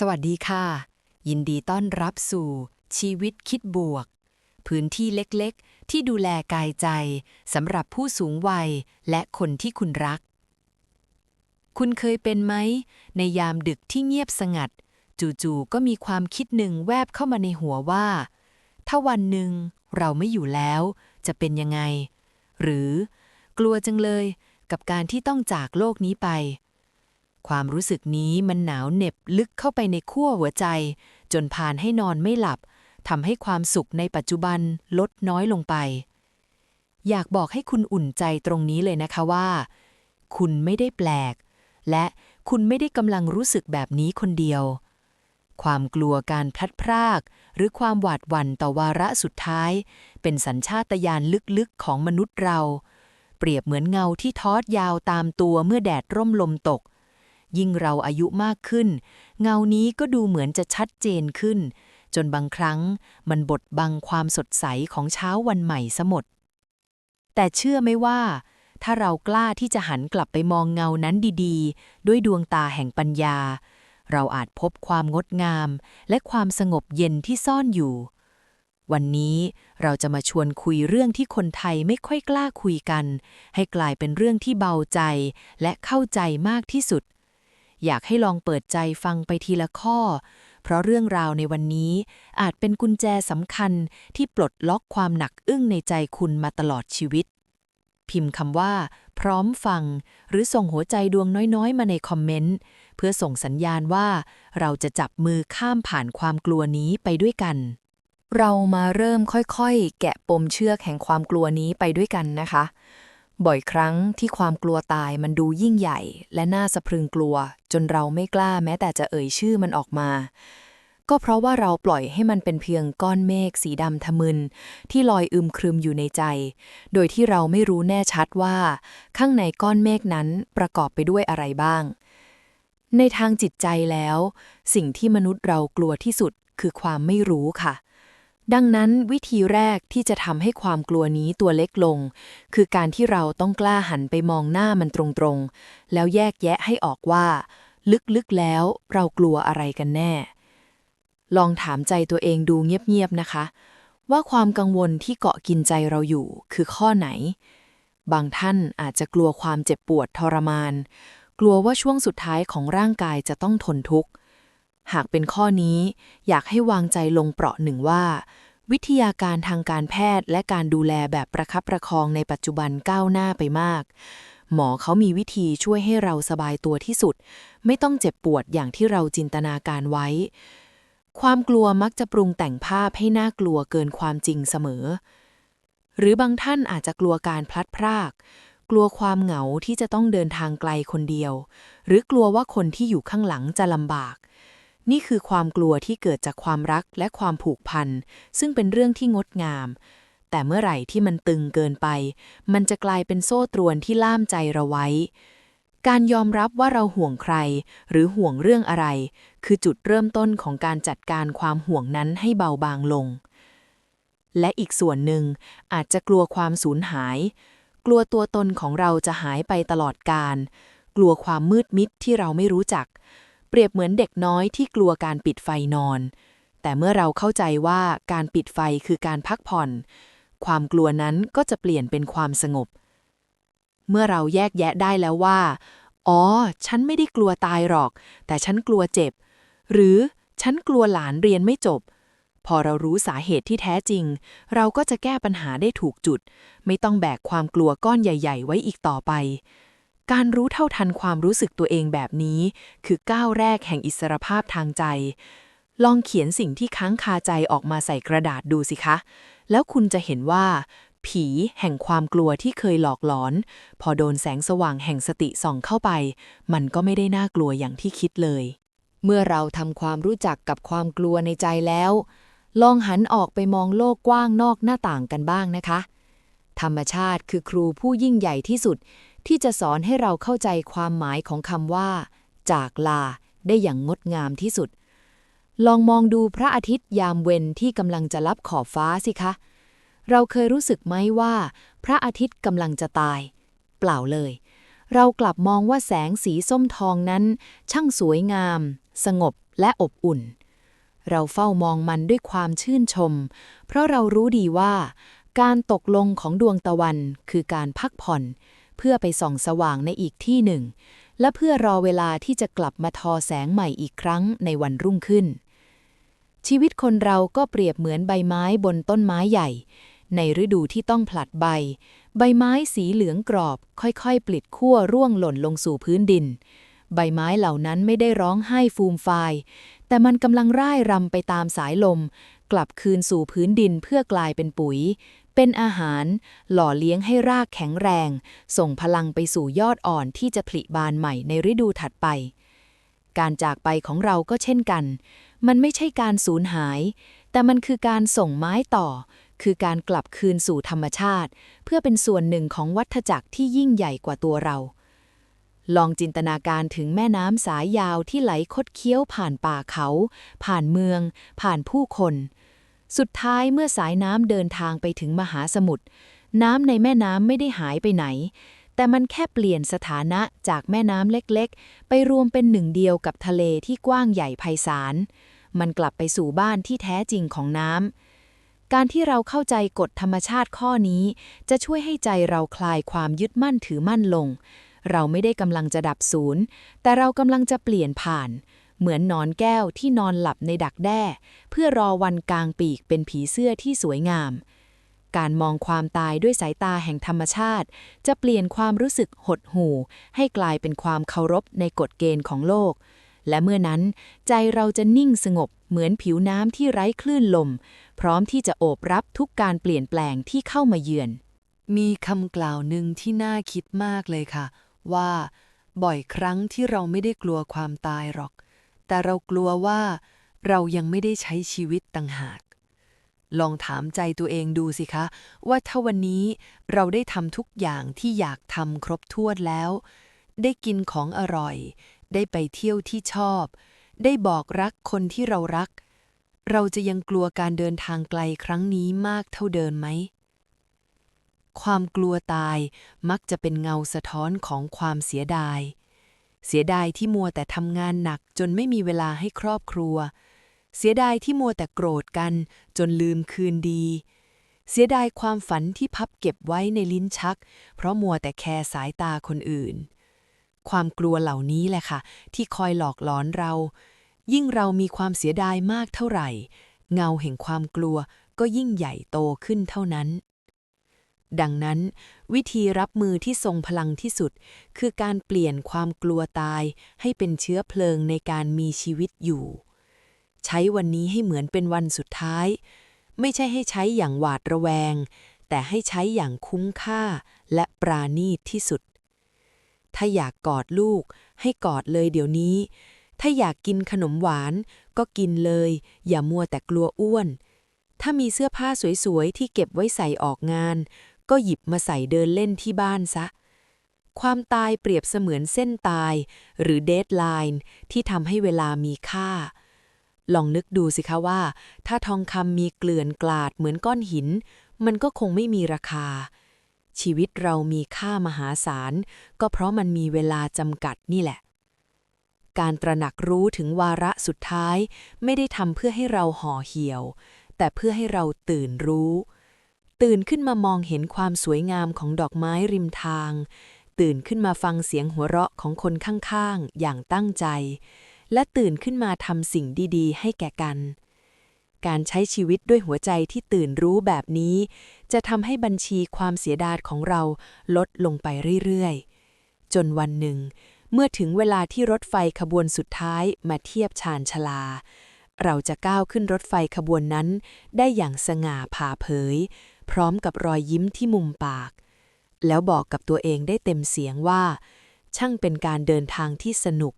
สวัสดีค่ะ ยินดีต้อนรับสู่ ชีวิตคิดบวก พื้นที่เล็กๆ ที่ดูแลกายใจสำหรับผู้สูงวัยและคนที่คุณรัก คุณเคยเป็นไหม ในยามดึกที่เงียบสงัด จู่ๆก็มีความคิดหนึ่งแวบเข้ามาในหัวว่า ถ้าวันหนึ่งเราไม่อยู่แล้ว จะเป็นยังไง หรือกลัวจังเลยกับการที่ต้องจากโลกนี้ไป ความรู้สึกนี้มันหนาวเหน็บลึกเข้าไปในขั้วหัวใจ จนพานให้นอนไม่หลับทำให้ความสุขในปัจจุบันลดน้อยลงไป อยากบอกให้คุณอุ่นใจตรงนี้เลยนะคะว่า คุณไม่ได้แปลก และคุณไม่ได้กำลังรู้สึกแบบนี้คนเดียว ความกลัวการพลัดพราก หรือความหวาดหวั่นต่อวาระสุดท้าย เป็นสัญชาตญาณลึกๆของมนุษย์เรา เปรียบเหมือนเงาที่ทอดยาวตามตัวเมื่อแดดร่มลมตก ยิ่งเราอายุมากขึ้น เงานี้ก็ดูเหมือนจะชัดเจนขึ้น จนบางครั้งมันบดบังความสดใสของเช้าวันใหม่สมด แต่เชื่อไหมว่า ถ้าเรากล้าที่จะหันกลับไปมองเงานั้นดีๆ ด้วยดวงตาแห่งปัญญา เราอาจพบความงดงาม และความสงบเย็นที่ซ่อนอยู่ วันนี้เราจะมาชวนคุยเรื่องที่คนไทยไม่ค่อยกล้าคุยกัน ให้กลายเป็นเรื่องที่เบาใจและเข้าใจมากที่สุด อยากให้ลองเปิดใจฟังไปทีละข้อ เพราะเรื่องราวในวันนี้อาจเป็นกุญแจสำคัญที่ปลดล็อกความหนักอึ้งในใจคุณมาตลอดชีวิต พิมพ์คำว่า พร้อมฟัง หรือส่งหัวใจดวงน้อยๆ มาในคอมเมนต์ เพื่อส่งสัญญาณว่า เราจะจับมือข้ามผ่านความกลัวนี้ไปด้วยกัน เรามาเริ่มค่อยๆ แกะปมเชือกแห่งความกลัวนี้ไปด้วยกันนะคะ บ่อยครั้งที่ความกลัวตายมันดูยิ่งใหญ่ และน่าสะพรึงกลัว จนเราไม่กล้าแม้แต่จะเอ่ยชื่อมันออกมา ก็เพราะว่าเราปล่อยให้มันเป็นเพียงก้อนเมฆสีดำทะมึน ที่ลอยอึมครึมอยู่ในใจ โดยที่เราไม่รู้แน่ชัดว่า ข้างในก้อนเมฆนั้นประกอบไปด้วยอะไรบ้าง ในทางจิตใจแล้ว สิ่งที่มนุษย์เรากลัวที่สุดคือความไม่รู้ค่ะ ดังนั้นวิธีแรกที่จะทำให้ความกลัวนี้ตัวเล็กลง คือการที่เราต้องกล้าหันไปมองหน้ามันตรงๆ แล้วแยกแยะให้ออกว่า ลึกๆแล้วเรากลัวอะไรกันแน่ ลองถามใจตัวเองดูเงียบๆนะคะ ว่าความกังวลที่เกาะกินใจเราอยู่คือข้อไหน บางท่านอาจจะกลัวความเจ็บปวดทรมาน กลัวว่าช่วงสุดท้ายของร่างกายจะต้องทนทุกข์ หากเป็นข้อนี้อยากให้วางใจลงเปราะหนึ่งว่า วิทยาการทางการแพทย์และการดูแลแบบประคับประคองในปัจจุบันก้าวหน้าไปมาก หมอเขามีวิธีช่วยให้เราสบายตัวที่สุด ไม่ต้องเจ็บปวดอย่างที่เราจินตนาการไว้ ความกลัวมักจะปรุงแต่งภาพให้น่ากลัวเกินความจริงเสมอ หรือบางท่านอาจจะกลัวการพลัดพรากกลัวความเหงาที่จะต้องเดินทางไกลคนเดียว หรือกลัวว่าคนที่อยู่ข้างหลังจะลำบาก นี่คือความกลัวที่เกิดจากความรักและความผูกพัน ซึ่งเป็นเรื่องที่งดงาม แต่เมื่อไหร่ที่มันตึงเกินไป มันจะกลายเป็นโซ่ตรวนที่ล่ามใจเราไว้ การยอมรับว่าเราห่วงใคร หรือห่วงเรื่องอะไร คือจุดเริ่มต้นของการจัดการความห่วงนั้นให้เบาบางลง และอีกส่วนหนึ่งอาจจะกลัวความสูญหาย กลัวตัวตนของเราจะหายไปตลอดกาลกลัวความมืดมิดที่เราไม่รู้จัก เปรียบเหมือนเด็กน้อยที่กลัวการปิดไฟนอน แต่เมื่อเราเข้าใจว่าการปิดไฟคือการพักผ่อน ความกลัวนั้นก็จะเปลี่ยนเป็นความสงบ เมื่อเราแยกแยะได้แล้วว่า อ๋อ ฉันไม่ได้กลัวตายหรอก แต่ฉันกลัวเจ็บ หรือฉันกลัวหลานเรียนไม่จบ พอเรารู้สาเหตุที่แท้จริง เราก็จะแก้ปัญหาได้ถูกจุด ไม่ต้องแบกความกลัวก้อนใหญ่ ๆ ไว้อีกต่อไป การรู้เท่าทันความรู้สึกตัวเองแบบนี้ คือก้าวแรกแห่งอิสรภาพทางใจ ลองเขียนสิ่งที่ค้างคาใจออกมาใส่กระดาษดูสิคะ แล้วคุณจะเห็นว่า ผีแห่งความกลัวที่เคยหลอกหลอน พอโดนแสงสว่างแห่งสติส่องเข้าไป มันก็ไม่ได้น่ากลัวอย่างที่คิดเลย เมื่อเราทำความรู้จักกับความกลัวในใจแล้ว ลองหันออกไปมองโลกกว้างนอกหน้าต่างกันบ้างนะคะ ธรรมชาติคือครูผู้ยิ่งใหญ่ที่สุด ที่จะสอนให้เราเข้าใจความหมายของคำว่า จากลาได้อย่างงดงามที่สุด ลองมองดูพระอาทิตย์ยามเวนที่กำลังจะลับขอบฟ้าสิคะ เราเคยรู้สึกไหมว่า พระอาทิตย์กำลังจะตาย เปล่าเลย เรากลับมองว่าแสงสีส้มทองนั้น ช่างสวยงาม สงบและอบอุ่น เราเฝ้ามองมันด้วยความชื่นชม เพราะเรารู้ดีว่า การตกลงของดวงตะวันคือการพักผ่อน เพื่อไปส่องสว่างในอีกที่หนึ่ง และเพื่อรอเวลาที่จะกลับมาทอแสงใหม่อีกครั้งในวันรุ่งขึ้น ชีวิตคนเราก็เปรียบเหมือนใบไม้บนต้นไม้ใหญ่ ในฤดูที่ต้องผลัดใบ ใบไม้สีเหลืองกรอบ ค่อยๆ ปลิดขั้วร่วงหล่นลงสู่พื้นดิน ใบไม้เหล่านั้นไม่ได้ร้องไห้ฟูมฟาย แต่มันกำลังร่ายรำไปตามสายลม กลับคืนสู่พื้นดินเพื่อกลายเป็นปุ๋ย เป็นอาหาร หล่อเลี้ยงให้รากแข็งแรง ส่งพลังไปสู่ยอดอ่อนที่จะผลิบานใหม่ในฤดูถัดไป การจากไปของเราก็เช่นกัน มันไม่ใช่การสูญหาย แต่มันคือการส่งไม้ต่อ คือการกลับคืนสู่ธรรมชาติ เพื่อเป็นส่วนหนึ่งของวัฏจักรที่ยิ่งใหญ่กว่าตัวเรา ลองจินตนาการถึงแม่น้ำสายยาวที่ไหลคดเคี้ยวผ่านป่าเขา ผ่านเมือง ผ่านผู้คน สุดท้ายเมื่อสายน้ำเดินทางไปถึงมหาสมุทรน้ำในแม่น้ำไม่ได้หายไปไหน แต่มันแค่เปลี่ยนสถานะจากแม่น้ำเล็กๆ ไปรวมเป็นหนึ่งเดียวกับทะเลที่กว้างใหญ่ไพศาล มันกลับไปสู่บ้านที่แท้จริงของน้ำ การที่เราเข้าใจกฎธรรมชาติข้อนี้ จะช่วยให้ใจเราคลายความยึดมั่นถือมั่นลง เราไม่ได้กำลังจะดับศูนย์ แต่เรากำลังจะเปลี่ยนผ่าน เหมือนนอนแก้วที่นอนหลับในดักแด้ เพื่อรอวันกลางปีกเป็นผีเสื้อที่สวยงาม การมองความตายด้วยสายตาแห่งธรรมชาติ จะเปลี่ยนความรู้สึกหดหู่ ให้กลายเป็นความเคารพในกฎเกณฑ์ของโลก และเมื่อนั้น ใจเราจะนิ่งสงบเหมือนผิวน้ำที่ไร้คลื่นลม พร้อมที่จะโอบรับทุกการเปลี่ยนแปลงที่เข้ามาเยือน มีคำกล่าวหนึ่งที่น่าคิดมากเลยค่ะ ว่า บ่อยครั้งที่เราไม่ได้กลัวความตายหรอก แต่เรากลัวว่าเรายังไม่ได้ใช้ชีวิตต่างหาก ลองถามใจตัวเองดูสิคะ ว่าถ้าวันนี้เราได้ทำทุกอย่างที่อยากทำครบถ้วนแล้ว ได้กินของอร่อย ได้ไปเที่ยวที่ชอบ ได้บอกรักคนที่เรารัก เราจะยังกลัวการเดินทางไกลครั้งนี้มากเท่าเดิมไหมความกลัวตายมักจะเป็นเงาสะท้อนของความเสียดาย เสียดายที่มัวแต่ทำงานหนักจนไม่มีเวลาให้ครอบครัว เสียดายที่มัวแต่โกรธกันจนลืมคืนดี เสียดายความฝันที่พับเก็บไว้ในลิ้นชัก เพราะมัวแต่แคร์สายตาคนอื่น ความกลัวเหล่านี้แหละค่ะ ที่คอยหลอกหลอนเรา ยิ่งเรามีความเสียดายมากเท่าไหร่ เงาแห่งความกลัวก็ยิ่งใหญ่โตขึ้นเท่านั้น ดังนั้น วิธีรับมือที่ทรงพลังที่สุด คือการเปลี่ยนความกลัวตายให้เป็นเชื้อเพลิงในการมีชีวิตอยู่ ใช้วันนี้ให้เหมือนเป็นวันสุดท้าย ไม่ใช่ให้ใช้อย่างหวาดระแวง แต่ให้ใช้อย่างคุ้มค่าและปราณีตที่สุด ถ้าอยากกอดลูก ให้กอดเลยเดี๋ยวนี้ ถ้าอยากกินขนมหวาน ก็กินเลย อย่ามัวแต่กลัวอ้วนถ้ามีเสื้อผ้าสวยๆ ที่เก็บไว้ใส่ออกงาน ก็หยิบมาใส่เดินเล่นที่บ้านซะ ความตายเปรียบเสมือนเส้นตาย หรือเดทไลน์ที่ทำให้เวลามีค่า ลองนึกดูสิคะว่า ถ้าทองคำมีเกลื่อนกลาดเหมือนก้อนหิน มันก็คงไม่มีราคา ชีวิตเรามีค่ามหาศาล ก็เพราะมันมีเวลาจำกัดนี่แหละการตระหนักรู้ถึงวาระสุดท้าย ไม่ได้ทำเพื่อให้เราห่อเหี่ยว แต่เพื่อให้เราตื่นรู้ ตื่นขึ้นมามองเห็นความสวยงามของดอกไม้ริมทาง ตื่นขึ้นมาฟังเสียงหัวเราะของคนข้างๆ อย่างตั้งใจ และตื่นขึ้นมาทำสิ่งดีๆ ให้แก่กัน การใช้ชีวิตด้วยหัวใจที่ตื่นรู้แบบนี้ จะทำให้บัญชีความเสียดายของเราลดลงไปเรื่อยๆ จนวันหนึ่ง เมื่อถึงเวลาที่รถไฟขบวนสุดท้ายมาเทียบชานชลาเราจะก้าวขึ้นรถไฟขบวนนั้นได้อย่างสง่าผ่าเผย พร้อมกับรอยยิ้มที่มุมปาก แล้วบอกกับตัวเองได้เต็มเสียงว่า ช่างเป็นการเดินทางที่สนุก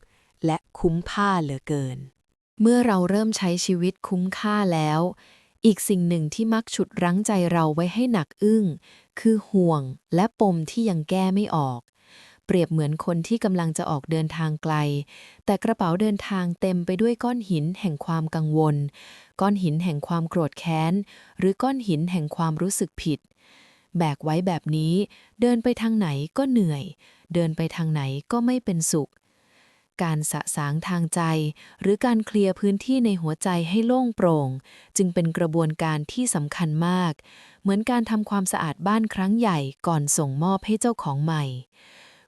และคุ้มค่าเหลือเกิน เมื่อเราเริ่มใช้ชีวิตคุ้มค่าแล้ว อีกสิ่งหนึ่งที่มักฉุดรั้งใจเราไว้ให้หนักอึ้ง คือห่วงและปมที่ยังแก้ไม่ออก เปรียบเหมือนคนที่กำลังจะออกเดินทางไกล แต่กระเป๋าเดินทางเต็มไปด้วยก้อนหินแห่งความกังวล ก้อนหินแห่งความโกรธแค้น หรือก้อนหินแห่งความรู้สึกผิด แบกไว้แบบนี้ เดินไปทางไหนก็เหนื่อย เดินไปทางไหนก็ไม่เป็นสุข การสะสางทางใจ หรือการเคลียร์พื้นที่ในหัวใจให้โล่งโปร่ง จึงเป็นกระบวนการที่สำคัญมาก เหมือนการทำความสะอาดบ้านครั้งใหญ่ก่อนส่งมอบให้เจ้าของใหม่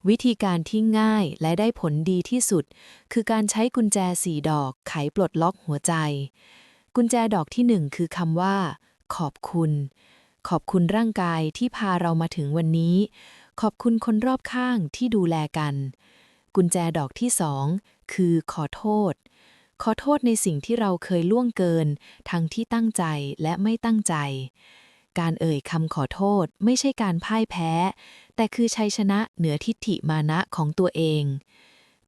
วิธีการที่ง่ายและได้ผลดีที่สุด คือการใช้กุญแจสี่ดอกไขปลดล็อกหัวใจ กุญแจดอกที่หนึ่งคือคำว่า ขอบคุณ ขอบคุณร่างกายที่พาเรามาถึงวันนี้ ขอบคุณคนรอบข้างที่ดูแลกัน กุญแจดอกที่สองคือขอโทษ ขอโทษในสิ่งที่เราเคยล่วงเกิน ทั้งที่ตั้งใจและไม่ตั้งใจ การเอ่ยคำขอโทษไม่ใช่การพ่ายแพ้ แต่คือชัยชนะเหนือทิฏฐิมานะของตัวเอง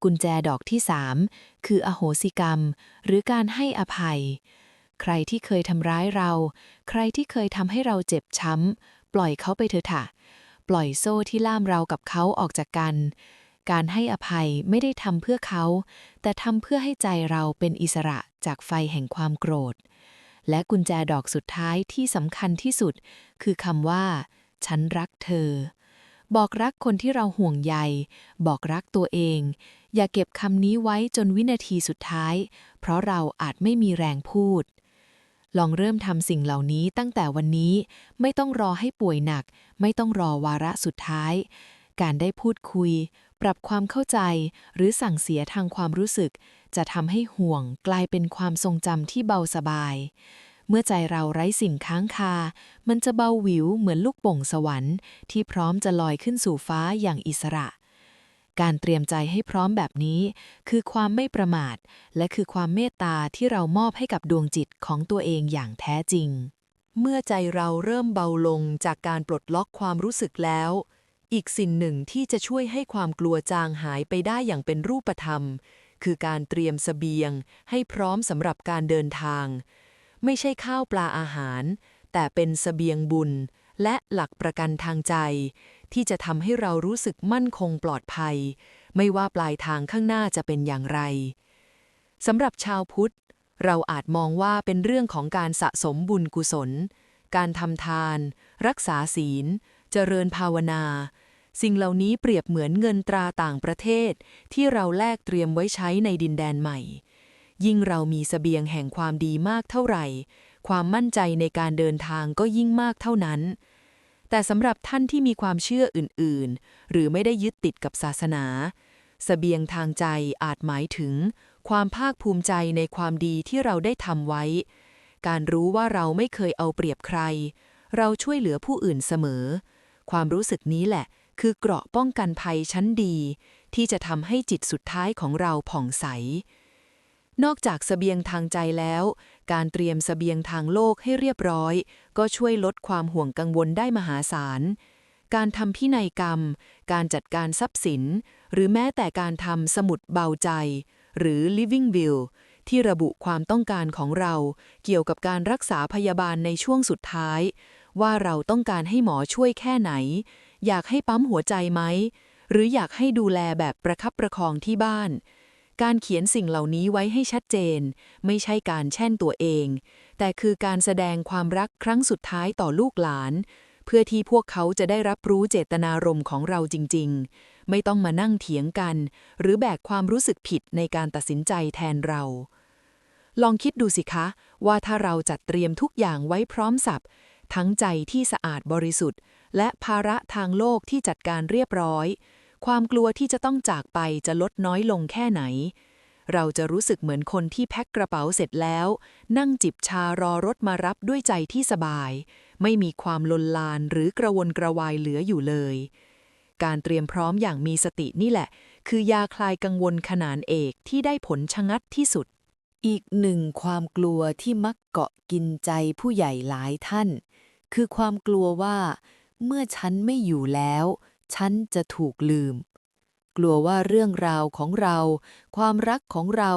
กุญแจดอกที่สามคืออโหสิกรรม หรือการให้อภัย ใครที่เคยทำร้ายเรา ใครที่เคยทำให้เราเจ็บช้ำ ปล่อยเขาไปเถอะค่ะ ปล่อยโซ่ที่ล่ามเรากับเขาออกจากกัน การให้อภัยไม่ได้ทำเพื่อเขา แต่ทำเพื่อให้ใจเราเป็นอิสระจากไฟแห่งความโกรธ และกุญแจดอกสุดท้ายที่สำคัญที่สุด คือคำว่า ฉันรักเธอ บอกรักคนที่เราห่วงใย บอกรักตัวเอง อย่าเก็บคำนี้ไว้จนวินาทีสุดท้าย เพราะเราอาจไม่มีแรงพูด ลองเริ่มทำสิ่งเหล่านี้ตั้งแต่วันนี้ไม่ต้องรอให้ป่วยหนัก ไม่ต้องรอวาระสุดท้าย การได้พูดคุย ปรับความเข้าใจ หรือสั่งเสียทางความรู้สึก จะทำให้ห่วงกลายเป็นความทรงจำที่เบาสบาย เมื่อใจเราไร้สิ่งค้างคา มันจะเบาหวิวเหมือนลูกโป่งสวรรค์ ที่พร้อมจะลอยขึ้นสู่ฟ้าอย่างอิสระ การเตรียมใจให้พร้อมแบบนี้ คือความไม่ประมาท และคือความเมตตาที่เรามอบให้กับดวงจิตของตัวเองอย่างแท้จริง เมื่อใจเราเริ่มเบาลงจากการปลดล็อกความรู้สึกแล้ว อีกสิ่งหนึ่งที่จะช่วยให้ความกลัวจางหายไปได้อย่างเป็นรูปธรรม คือการเตรียมเสบียง ให้พร้อมสำหรับการเดินทาง ไม่ใช่ข้าวปลาอาหาร แต่เป็นเสบียงบุญและหลักประกันทางใจ ที่จะทำให้เรารู้สึกมั่นคงปลอดภัย ไม่ว่าปลายทางข้างหน้าจะเป็นอย่างไรสำหรับชาวพุทธ เราอาจมองว่าเป็นเรื่องของการสะสมบุญกุศล การทำทาน รักษาศีล เจริญภาวนา สิ่งเหล่านี้เปรียบเหมือนเงินตราต่างประเทศ ที่เราแลกเตรียมไว้ใช้ในดินแดนใหม่ ยิ่งเรามีเสบียงแห่งความดีมากเท่าไหร่ ความมั่นใจในการเดินทางก็ยิ่งมากเท่านั้น แต่สำหรับท่านที่มีความเชื่ออื่นๆ หรือไม่ได้ยึดติดกับศาสนาสเสบียงทางใจอาจหมายถึง ความภาคภูมิใจในความดีที่เราได้ทำไว้ การรู้ว่าเราไม่เคยเอาเปรียบใคร เราช่วยเหลือผู้อื่นเสมอ ความรู้สึกนี้แหละ คือเกราะป้องกันภัยชั้นดี ที่จะทำให้จิตสุดท้ายของเราผ่องใส นอกจากสเสบียงทางใจแล้ว การเตรียมเสบียงทางโลกให้เรียบร้อย ก็ช่วยลดความห่วงกังวลได้มหาศาล การทำพินัยกรรม การจัดการทรัพย์สิน หรือแม้แต่การทำสมุดเบาใจ หรือ living will ที่ระบุความต้องการของเราเกี่ยวกับการรักษาพยาบาลในช่วงสุดท้าย ว่าเราต้องการให้หมอช่วยแค่ไหน อยากให้ปั๊มหัวใจไหม หรืออยากให้ดูแลแบบประคับประคองที่บ้าน การเขียนสิ่งเหล่านี้ไว้ให้ชัดเจน ไม่ใช่การแช่นตัวเอง แต่คือการแสดงความรักครั้งสุดท้ายต่อลูกหลาน เพื่อที่พวกเขาจะได้รับรู้เจตนารมณ์ของเราจริง ๆ ไม่ต้องมานั่งเถียงกัน หรือแบกความรู้สึกผิดในการตัดสินใจแทนเรา ลองคิดดูสิคะ ว่าถ้าเราจัดเตรียมทุกอย่างไว้พร้อมสับทั้งใจที่สะอาดบริสุทธิ์ และภาระทางโลกที่จัดการเรียบร้อย ความกลัวที่จะต้องจากไปจะลดน้อยลงแค่ไหน เราจะรู้สึกเหมือนคนที่แพ็คกระเป๋าเสร็จแล้ว นั่งจิบชารอรถมารับด้วยใจที่สบาย ไม่มีความลนลานหรือกระวนกระวายเหลืออยู่เลย การเตรียมพร้อมอย่างมีสตินี่แหละ คือยาคลายกังวลขนานเอกที่ได้ผลชะงัดที่สุด อีกหนึ่งความกลัวที่มักเกาะกินใจผู้ใหญ่หลายท่าน คือความกลัวว่า เมื่อฉันไม่อยู่แล้ว ฉันจะถูกลืม กลัวว่าเรื่องราวของเรา ความรักของเรา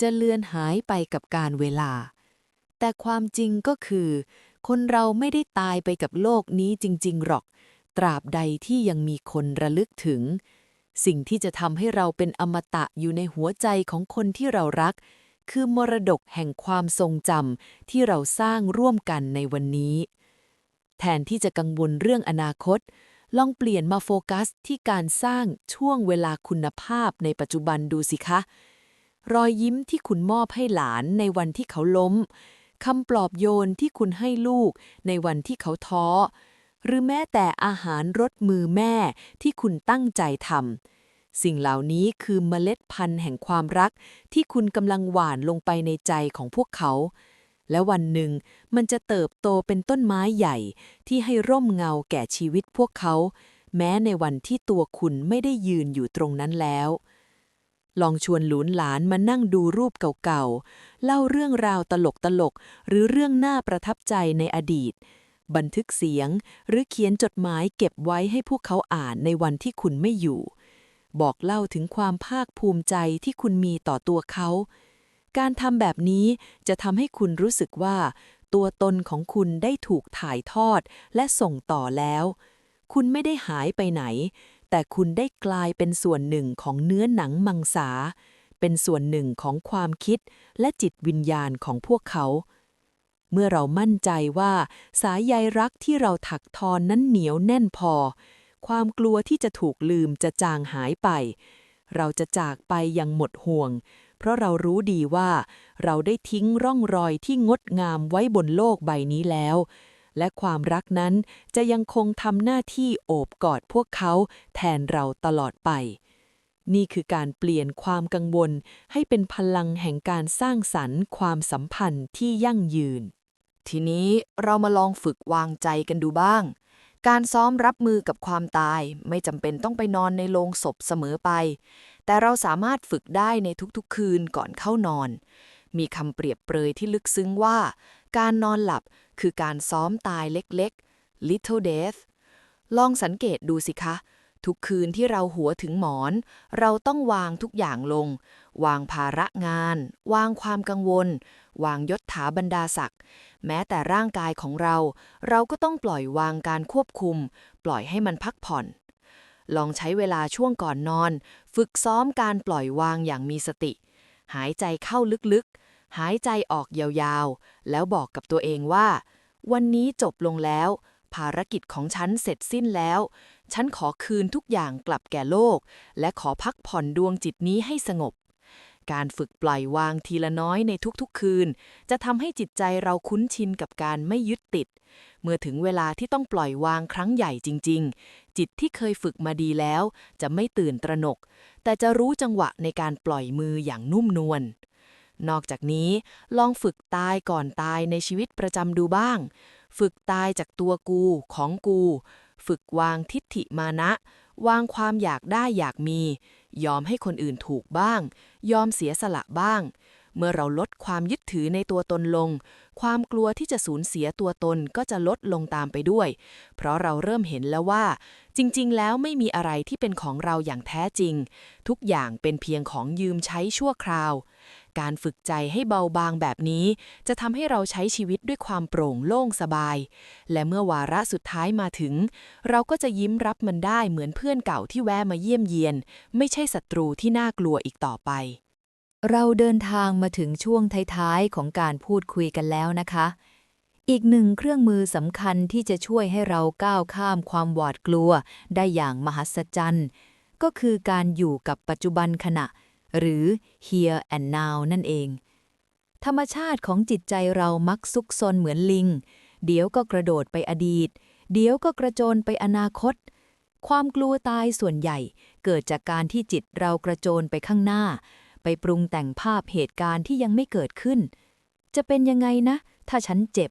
จะเลือนหายไปกับการเวลา แต่ความจริงก็คือ คนเราไม่ได้ตายไปกับโลกนี้จริง ๆ หรอก ตราบใดที่ยังมีคนระลึกถึง สิ่งที่จะทำให้เราเป็นอมตะอยู่ในหัวใจของคนที่เรารัก คือมรดกแห่งความทรงจำที่เราสร้างร่วมกันในวันนี้ แทนที่จะกังวลเรื่องอนาคต ลองเปลี่ยนมาโฟกัสที่การสร้างช่วงเวลาคุณภาพในปัจจุบันดูสิคะ รอยยิ้มที่คุณมอบให้หลานในวันที่เขาล้มคำปลอบโยนที่คุณให้ลูกในวันที่เขาท้อ หรือแม้แต่อาหารรสมือแม่ที่คุณตั้งใจทำสิ่งเหล่านี้คือเมล็ดพันธุ์แห่งความรักที่คุณกำลังหว่านลงไปในใจของพวกเขา และวันหนึ่งมันจะเติบโตเป็นต้นไม้ใหญ่ที่ให้ร่มเงาแก่ชีวิตพวกเขา แม้ในวันที่ตัวคุณไม่ได้ยืนอยู่ตรงนั้นแล้ว ลองชวนหลูนหลานมานั่งดูรูปเก่าๆ เล่าเรื่องราวตลกๆหรือเรื่องน่าประทับใจในอดีต บันทึกเสียงหรือเขียนจดหมายเก็บไว้ให้พวกเขาอ่านในวันที่คุณไม่อยู่ บอกเล่าถึงความภาคภูมิใจที่คุณมีต่อตัวเขา การทำแบบนี้จะทำให้คุณรู้สึกว่า ตัวตนของคุณได้ถูกถ่ายทอดและส่งต่อแล้ว คุณไม่ได้หายไปไหน แต่คุณได้กลายเป็นส่วนหนึ่งของเนื้อหนังมังสา เป็นส่วนหนึ่งของความคิดและจิตวิญญาณของพวกเขาเมื่อเรามั่นใจว่าสายใยรักที่เราถักทอนนั้นเหนียวแน่นพอ ความกลัวที่จะถูกลืมจะจางหายไป เราจะจากไปอย่างหมดห่วง เพราะเรารู้ดีว่า เราได้ทิ้งร่องรอยที่งดงามไว้บนโลกใบนี้แล้ว และความรักนั้นจะยังคงทำหน้าที่โอบกอดพวกเขาแทนเราตลอดไป นี่คือการเปลี่ยนความกังวลให้เป็นพลังแห่งการสร้างสรรค์ความสัมพันธ์ที่ยั่งยืน ทีนี้เรามาลองฝึกวางใจกันดูบ้าง การซ้อมรับมือกับความตายไม่จำเป็นต้องไปนอนในโรงศพเสมอไป แต่เราสามารถฝึกได้ในทุกๆคืนก่อนเข้านอน มีคำเปรียบเปรยที่ลึกซึ้งว่า การนอนหลับคือการซ้อมตายเล็กๆ little death ลองสังเกตดูสิคะ ทุกคืนที่เราหัวถึงหมอน เราต้องวางทุกอย่างลง วางภาระงาน วางความกังวล วางยศถาบรรดาศักดิ์แม้แต่ร่างกายของเรา เราก็ต้องปล่อยวางการควบคุม ปล่อยให้มันพักผ่อน ลองใช้เวลาช่วงก่อนนอน ฝึกซ้อมการปล่อยวางอย่างมีสติ หายใจเข้าลึกๆ หายใจออกยาวๆ แล้วบอกกับตัวเองว่า วันนี้จบลงแล้ว ภารกิจของฉันเสร็จสิ้นแล้ว ฉันขอคืนทุกอย่างกลับแก่โลก และขอพักผ่อนดวงจิตนี้ให้สงบ การฝึกปล่อยวางทีละน้อยในทุกๆคืน จะทำให้จิตใจเราคุ้นชินกับการไม่ยึดติด เมื่อถึงเวลาที่ต้องปล่อยวางครั้งใหญ่จริง ๆ จิตที่เคยฝึกมาดีแล้ว จะไม่ตื่นตระหนก แต่จะรู้จังหวะในการปล่อยมืออย่างนุ่มนวลนอกจากนี้ลองฝึกตายก่อนตายในชีวิตประจำดูบ้าง ฝึกตายจากตัวกูของกู ฝึกวางทิฏฐิมานะ วางความอยากได้อยากมี ยอมให้คนอื่นถูกบ้าง ยอมเสียสละบ้าง เมื่อเราลดความยึดถือในตัวตนลง ความกลัวที่จะสูญเสียตัวตนก็จะลดลงตามไปด้วย เพราะเราเริ่มเห็นแล้วว่า จริง ๆ แล้วไม่มีอะไรที่เป็นของเราอย่างแท้จริง ทุกอย่างเป็นเพียงของยืมใช้ชั่วคราว การฝึกใจให้เบาบางแบบนี้ จะทำให้เราใช้ชีวิตด้วยความโปร่งโล่งสบาย และเมื่อวาระสุดท้ายมาถึง เราก็จะยิ้มรับมันได้เหมือนเพื่อนเก่าที่แวะมาเยี่ยมเยียน ไม่ใช่ศัตรูที่น่ากลัวอีกต่อไป เราเดินทางมาถึงช่วงท้ายๆของการพูดคุยกันแล้วนะคะ อีกหนึ่งเครื่องมือสำคัญที่จะช่วยให้เราก้าวข้ามความหวาดกลัวได้อย่างมหัศจรรย์ ก็คือการอยู่กับปัจจุบันขณะ หรือ here and now นั่นเอง ธรรมชาติของจิตใจเรามักซุกซนเหมือนลิง เดี๋ยวก็กระโดดไปอดีต เดี๋ยวก็กระโจนไปอนาคต ความกลัวตายส่วนใหญ่ เกิดจากการที่จิตเรากระโจนไปข้างหน้า ไปปรุงแต่งภาพเหตุการณ์ที่ยังไม่เกิดขึ้น จะเป็นยังไงนะ ถ้าฉันเจ็บ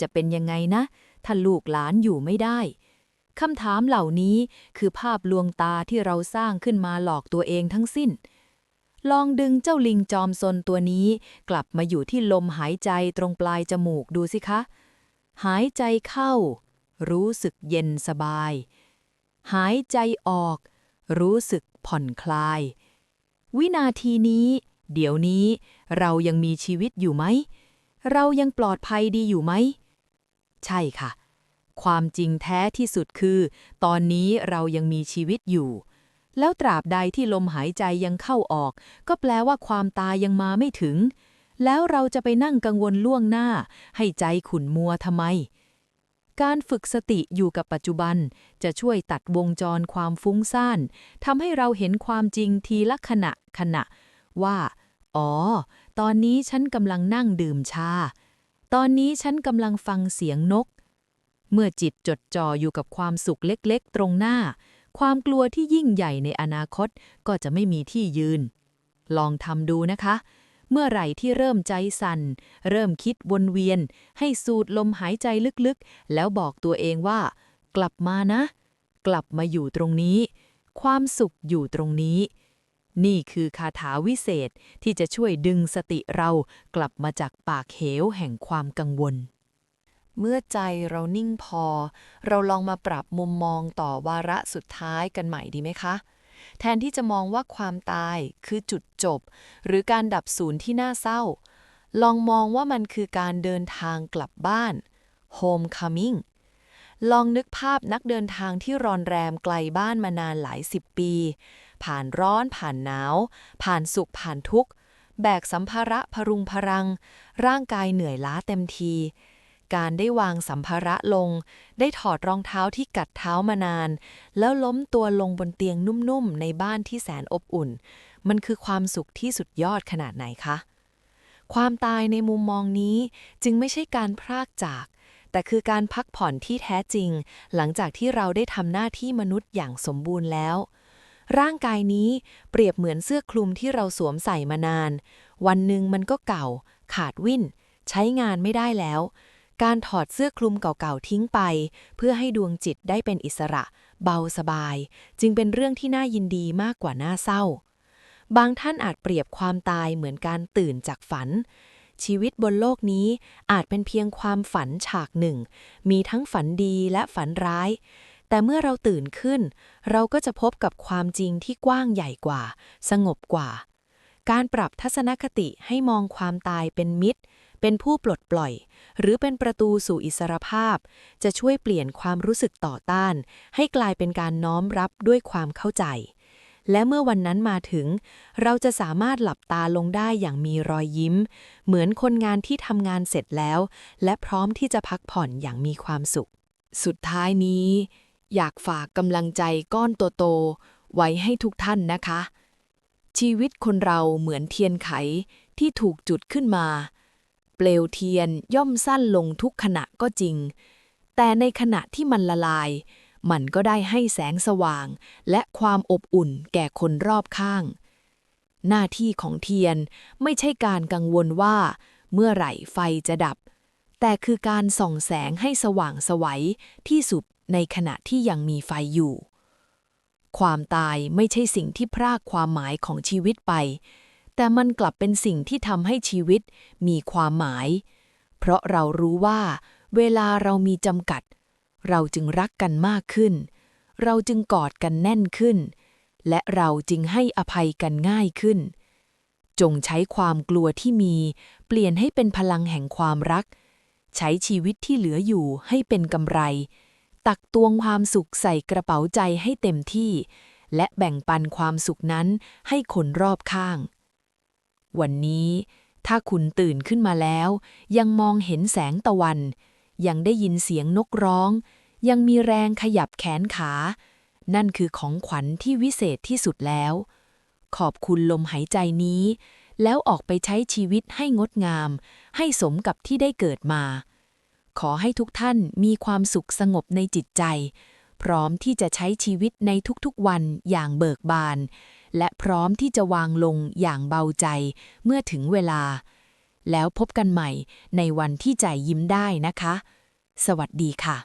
จะเป็นยังไงนะ ถ้าลูกหลานอยู่ไม่ได้คำถามเหล่านี้คือภาพลวงตาที่เราสร้างขึ้นมาหลอกตัวเองทั้งสิ้น ลองดึงเจ้าลิงจอมซนตัวนี้ กลับมาอยู่ที่ลมหายใจตรงปลายจมูกดูสิคะ หายใจเข้า รู้สึกเย็นสบาย หายใจออก รู้สึกผ่อนคลาย วินาทีนี้ เดี๋ยวนี้ เรายังมีชีวิตอยู่ไหม เรายังปลอดภัยดีอยู่ไหม ใช่ค่ะ ความจริงแท้ที่สุดคือ ตอนนี้เรายังมีชีวิตอยู่ แล้วตราบใดที่ลมหายใจยังเข้าออก ก็แปลว่าความตายยังมาไม่ถึง แล้วเราจะไปนั่งกังวลล่วงหน้า ให้ใจขุ่นมัวทำไม การฝึกสติอยู่กับปัจจุบัน จะช่วยตัดวงจรความฟุ้งซ่านทำให้เราเห็นความจริงทีละขณะขณะ ว่า อ๋อ ตอนนี้ฉันกำลังนั่งดื่มชา ตอนนี้ฉันกำลังฟังเสียงนก เมื่อจิตจดจ่ออยู่กับความสุขเล็กๆ ตรงหน้า ความกลัวที่ยิ่งใหญ่ในอนาคตก็จะไม่มีที่ยืน ลองทำดูนะคะ เมื่อไหร่ที่เริ่มใจสั่น เริ่มคิดวนเวียน ให้สูดลมหายใจลึกๆ แล้วบอกตัวเองว่า กลับมานะ กลับมาอยู่ตรงนี้ ความสุขอยู่ตรงนี้ นี่คือคาถาวิเศษที่จะช่วยดึงสติเรากลับมาจากปากเหวแห่งความกังวลเมื่อใจเรานิ่งพอ เราลองมาปรับมุมมองต่อวาระสุดท้ายกันใหม่ดีไหมคะ แทนที่จะมองว่าความตายคือจุดจบ หรือการดับศูนย์ที่น่าเศร้า ลองมองว่ามันคือการเดินทางกลับบ้าน homecoming ลองนึกภาพนักเดินทางที่รอนแรมไกลบ้านมานานหลายสิบปี ผ่านร้อนผ่านหนาว ผ่านสุขผ่านทุกข์ แบกสัมภาระพรุงพรัง ร่างกายเหนื่อยล้าเต็มที การได้วางสัมภาระลง ได้ถอดรองเท้าที่กัดเท้ามานาน แล้วล้มตัวลงบนเตียงนุ่มๆ ในบ้านที่แสนอบอุ่น มันคือความสุขที่สุดยอดขนาดไหนคะ ความตายในมุมมองนี้จึงไม่ใช่การพรากจาก แต่คือการพักผ่อนที่แท้จริง หลังจากที่เราได้ทำหน้าที่มนุษย์อย่างสมบูรณ์แล้วร่างกายนี้เปรียบเหมือนเสื้อคลุมที่เราสวมใส่มานาน วันหนึ่งมันก็เก่า ขาดวิ่น ใช้งานไม่ได้แล้ว การถอดเสื้อคลุมเก่าๆทิ้งไป เพื่อให้ดวงจิตได้เป็นอิสระ เบาสบาย จึงเป็นเรื่องที่น่ายินดีมากกว่าน่าเศร้า บางท่านอาจเปรียบความตายเหมือนการตื่นจากฝัน ชีวิตบนโลกนี้อาจเป็นเพียงความฝันฉากหนึ่ง มีทั้งฝันดีและฝันร้าย แต่เมื่อเราตื่นขึ้น เราก็จะพบกับความจริงที่กว้างใหญ่กว่า สงบกว่า การปรับทัศนคติให้มองความตายเป็นมิตร เป็นผู้ปลดปล่อย หรือเป็นประตูสู่อิสรภาพ จะช่วยเปลี่ยนความรู้สึกต่อต้าน ให้กลายเป็นการน้อมรับด้วยความเข้าใจ และเมื่อวันนั้นมาถึง เราจะสามารถหลับตาลงได้อย่างมีรอยยิ้ม เหมือนคนงานที่ทำงานเสร็จแล้ว และพร้อมที่จะพักผ่อนอย่างมีความสุข สุดท้ายนี้ อยากฝากกำลังใจก้อนโตๆไว้ให้ทุกท่านนะคะชีวิตคนเราเหมือนเทียนไขที่ถูกจุดขึ้นมา เปลวเทียนย่อมสั้นลงทุกขณะก็จริง แต่ในขณะที่มันละลาย มันก็ได้ให้แสงสว่าง และความอบอุ่นแก่คนรอบข้าง หน้าที่ของเทียนไม่ใช่การกังวลว่า เมื่อไหร่ไฟจะดับ แต่คือการส่องแสงให้สว่างไสวัยที่สุดในขณะที่ยังมีไฟอยู่ ความตายไม่ใช่สิ่งที่พรากความหมายของชีวิตไป แต่มันกลับเป็นสิ่งที่ทำให้ชีวิตมีความหมาย เพราะเรารู้ว่าเวลาเรามีจำกัด เราจึงรักกันมากขึ้น เราจึงกอดกันแน่นขึ้น และเราจึงให้อภัยกันง่ายขึ้น จงใช้ความกลัวที่มี เปลี่ยนให้เป็นพลังแห่งความรัก ใช้ชีวิตที่เหลืออยู่ให้เป็นกำไร ตักตวงความสุขใส่กระเป๋าใจให้เต็มที่ และแบ่งปันความสุขนั้นให้คนรอบข้าง วันนี้ถ้าคุณตื่นขึ้นมาแล้ว ยังมองเห็นแสงตะวัน ยังได้ยินเสียงนกร้อง ยังมีแรงขยับแขนขา นั่นคือของขวัญที่วิเศษที่สุดแล้ว ขอบคุณลมหายใจนี้ แล้วออกไปใช้ชีวิตให้งดงาม ให้สมกับที่ได้เกิดมา ขอให้ทุกท่านมีความสุขสงบในจิตใจ พร้อมที่จะใช้ชีวิตในทุกๆวันอย่างเบิกบาน และพร้อมที่จะวางลงอย่างเบาใจเมื่อถึงเวลา แล้วพบกันใหม่ในวันที่ใจยิ้มได้นะคะ สวัสดีค่ะ